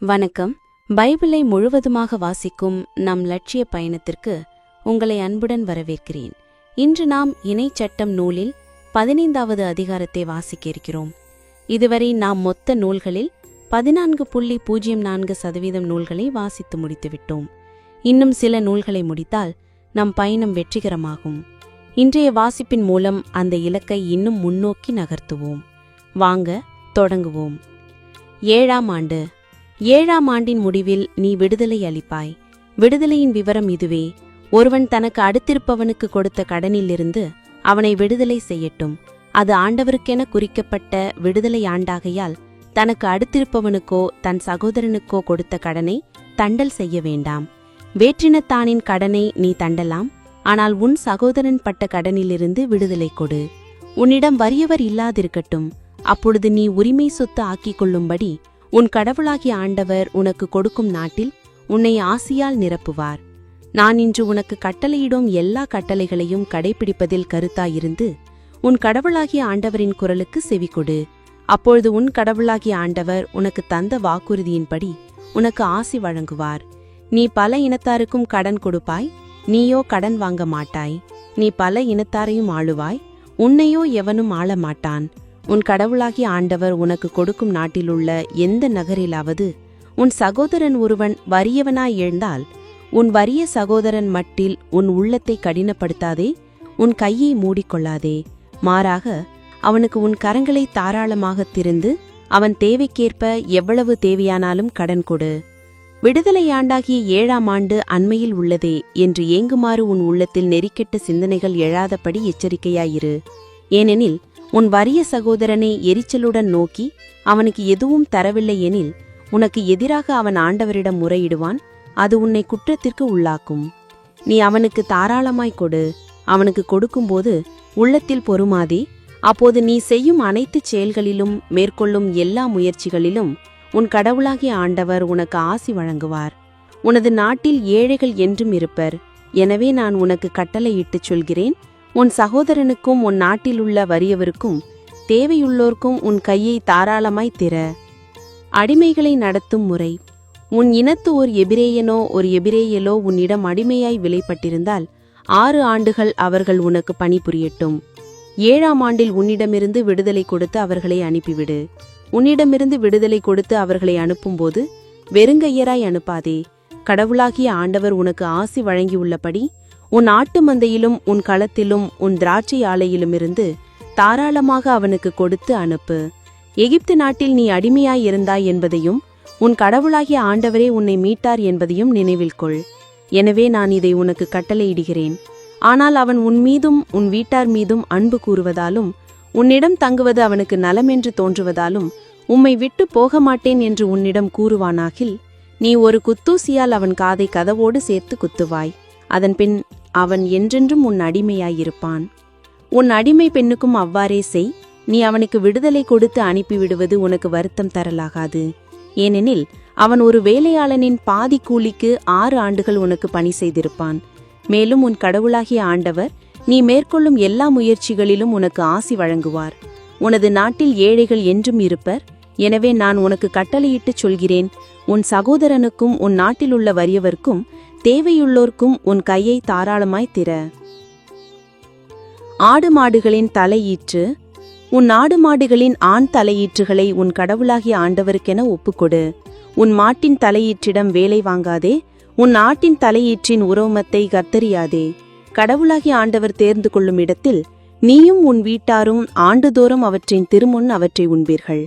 வணக்கம். பைபிளை முழுவதுமாக வாசிக்கும் நம் லட்சிய பயணத்திற்கு உங்களை அன்புடன் வரவேற்கிறேன். இன்று நாம் இணைச்சட்டம் நூலில் பதினைந்தாவது அதிகாரத்தை வாசிக்க இருக்கிறோம் இதுவரை நாம் மொத்த நூல்களில் பதினான்கு புள்ளி பூஜ்ஜியம் நான்கு சதவீதம் நூல்களை வாசித்து முடித்துவிட்டோம். இன்னும் சில நூல்களை முடித்தால் நம் பயணம் வெற்றிகரமாகும். இன்றைய வாசிப்பின் மூலம் அந்த இலக்கை இன்னும் முன்னோக்கி நகர்த்துவோம். வாங்க தொடங்குவோம். ஏழாம் ஆண்டு ஏழாம் ஆண்டின் முடிவில் நீ விடுதலை அளிப்பாய். விடுதலையின் விவரம் இதுவே. ஒருவன் தனக்கு அடுத்திருப்பவனுக்கு கொடுத்த கடனிலிருந்து அவனை விடுதலை செய்யட்டும். அது ஆண்டவருக்கென குறிக்கப்பட்ட விடுதலை ஆண்டாகையால் தனக்கு அடுத்திருப்பவனுக்கோ தன் சகோதரனுக்கோ கொடுத்த கடனை தண்டல் செய்ய வேண்டாம். வேற்றினத்தானின் கடனை நீ தண்டலாம். ஆனால் உன் சகோதரன் பட்ட கடனிலிருந்து விடுதலை கொடு. உன்னிடம் வறியவர் இல்லாதிருக்கட்டும். அப்பொழுது நீ உரிமை சொத்து ஆக்கிக் கொள்ளும்படி உன் கடவுளாகிய ஆண்டவர் உனக்கு கொடுக்கும் நாட்டில் உன்னை ஆசியால் நிரப்புவார். நான் இன்று உனக்கு கட்டளையிடும் எல்லா கட்டளைகளையும் கடைபிடிப்பதில் கருத்தாயிருந்து உன் கடவுளாகிய ஆண்டவரின் குரலுக்கு செவிகொடு அப்பொழுது உன் கடவுளாகிய ஆண்டவர் உனக்கு தந்த வாக்குறுதியின்படி உனக்கு ஆசி வழங்குவார். நீ பல இனத்தாருக்கும் கடன் கொடுப்பாய் நீயோ கடன் வாங்க மாட்டாய். நீ பல இனத்தாரையும் ஆளுவாய் உன்னையோ எவனும் ஆள மாட்டான் உன் கடவுளாகிய ஆண்டவர் உனக்கு கொடுக்கும் நாட்டிலுள்ள எந்த நகரிலாவது உன் சகோதரன் ஒருவன் வறியவனாய் எழுந்தால் உன் வறிய சகோதரன் மட்டில் உன் உள்ளத்தை கடினப்படுத்தாதே உன் கையை மூடிக்கொள்ளாதே. மாறாக அவனுக்கு உன் கரங்களை தாராளமாகத் திறந்து அவன் தேவைக்கேற்ப எவ்வளவு தேவையானாலும் கடன் கொடு. விடுதலையாண்டாகிய ஏழாம் ஆண்டு அண்மையில் உள்ளதே என்று ஏங்குமாறு உன் உள்ளத்தில் நெறிக்கெட்ட சிந்தனைகள் எழாதபடி எச்சரிக்கையாயிரு. ஏனெனில் உன் வறிய சகோதரனை எரிச்சலுடன் நோக்கி அவனுக்கு எதுவும் தரவில்லை எனில் உனக்கு எதிராக அவன் ஆண்டவரிடம் முறையிடுவான் அது உன்னை குற்றத்திற்கு உள்ளாக்கும். நீ அவனுக்கு தாராளமாய் கொடு. அவனுக்கு கொடுக்கும்போது உள்ளத்தில் பொறுமாதே. அப்போது நீ செய்யும் அனைத்து செயல்களிலும் மேற்கொள்ளும் எல்லா முயற்சிகளிலும் உன் கடவுளாகிய ஆண்டவர் உனக்கு ஆசி வழங்குவார். உனது நாட்டில் ஏழைகள் என்றும் இருப்பர். எனவே நான் உனக்கு கட்டளையிட்டுச் சொல்கிறேன். உன் சகோதரனுக்கும் உன் நாட்டிலுள்ள வறியவருக்கும் தேவையுள்ளோர்க்கும் உன் கையை தாராளமாய் திற. அடிமைகளை நடத்தும் முறை. உன் இனத்து ஒரு எபிரேயனோ ஒரு எபிரேயலோ உன்னிடம் அடிமையாய் விலைப்பட்டிருந்தால் ஆறு ஆண்டுகள் அவர்கள் உனக்கு பணிபுரியட்டும் ஏழாம் ஆண்டில் உன்னிடமிருந்து விடுதலை கொடுத்து அவர்களை அனுப்பிவிடு. உன்னிடமிருந்து விடுதலை கொடுத்து அவர்களை அனுப்பும்போது வெறுங்கையராய் அனுப்பாதே. கடவுளாகிய ஆண்டவர் உனக்கு ஆசி வழங்கியுள்ளபடி உன் ஆட்டு மந்தையிலும் உன் களத்திலும் உன் திராட்சை ஆலையிலுமிருந்து தாராளமாக அவனுக்கு கொடுத்து அனுப்பு. எகிப்து நாட்டில் நீ அடிமையாய் இருந்தாய் என்பதையும் உன் கடவுளாகிய ஆண்டவரே உன்னை மீட்டார் என்பதையும் நினைவில் கொள். எனவே நான் இதை உனக்கு கட்டளையிடுகிறேன். ஆனால் அவன் உன் மீதும் உன் வீட்டார் மீதும் அன்பு கூறுவதாலும் உன்னிடம் தங்குவது அவனுக்கு நலமென்று தோன்றுவதாலும் உம்மை விட்டு போக மாட்டேன் என்று உன்னிடம் கூறுவானாகில் நீ ஒரு குத்தூசியால் அவன் காதை கதவோடு சேர்த்து குத்துவாய். அதன்பின் அவன் என்றென்றும் உன் அடிமையாயிருப்பான். உன் அடிமை பெண்ணுக்கும் அவ்வாறே செய். நீ அவனுக்கு விடுதலை கொடுத்து அனுப்பிவிடுவது உனக்கு வருத்தம் தரலாகாது. ஏனெனில் அவன் ஒரு வேலையாளனின் பாதி கூலிக்கு ஆறு ஆண்டுகள் உனக்கு பணி செய்திருப்பான். மேலும் உன் கடவுளாகிய ஆண்டவர் நீ மேற்கொள்ளும் எல்லா முயற்சிகளிலும் உனக்கு ஆசி வழங்குவார். உனது நாட்டில் ஏழைகள் என்றும் இருப்பர். எனவே நான் உனக்கு கட்டளையிட்டுச் சொல்கிறேன். உன் சகோதரனுக்கும் உன் நாட்டிலுள்ள வறியவர்க்கும் தேவையுள்ளோர்க்கும் உன் கையை தாராளமாய் திற. ஆடு மாடுகளின் தலையீற்று உன் ஆடு மாடுகளின் ஆண் தலையீற்றுகளை உன் கடவுளாகிய ஆண்டவருக்கென ஒப்புக்கொடு. உன் மாட்டின் தலையீற்றிடம் வேலை வாங்காதே உன் ஆட்டின் தலையீற்றின் உரோமத்தை கத்தறியாதே கடவுளாகிய ஆண்டவர் தேர்ந்து கொள்ளும் இடத்தில் நீயும் உன் வீட்டாரும் ஆண்டுதோறும் அவற்றின் திருமுன் அவற்றை உண்பீர்கள்.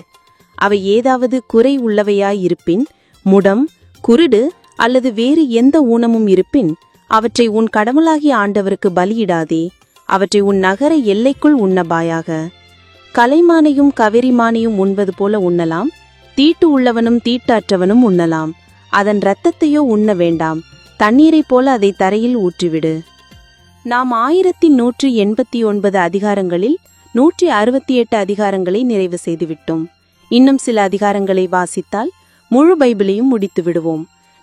அவை ஏதாவது குறை உள்ளவையாயிருப்பின் முடம் குருடு அல்லது வேறு எந்த ஊனமும் இருப்பின் அவற்றை உன் கடவுளாகிய ஆண்டவருக்கு பலியிடாதே. அவற்றை உன் நகர எல்லைக்குள் உண்ணபாயாக. கலைமானையும் கவரிமானையும் உண்பது போல உண்ணலாம். தீட்டு உள்ளவனும் தீட்டற்றவனும் உண்ணலாம். அதன் இரத்தத்தையோ உண்ண வேண்டாம். தண்ணீரைப் போல அதை தரையில் ஊற்றிவிடு. நாம் ஆயிரத்தி நூற்றி எண்பத்தி ஒன்பது அதிகாரங்களில் நூற்றி அறுபத்தி எட்டு அதிகாரங்களை நிறைவு செய்துவிட்டோம். இன்னும் சில அதிகாரங்களை வாசித்தால் முழு பைபிளையும் முடித்து விடுவோம்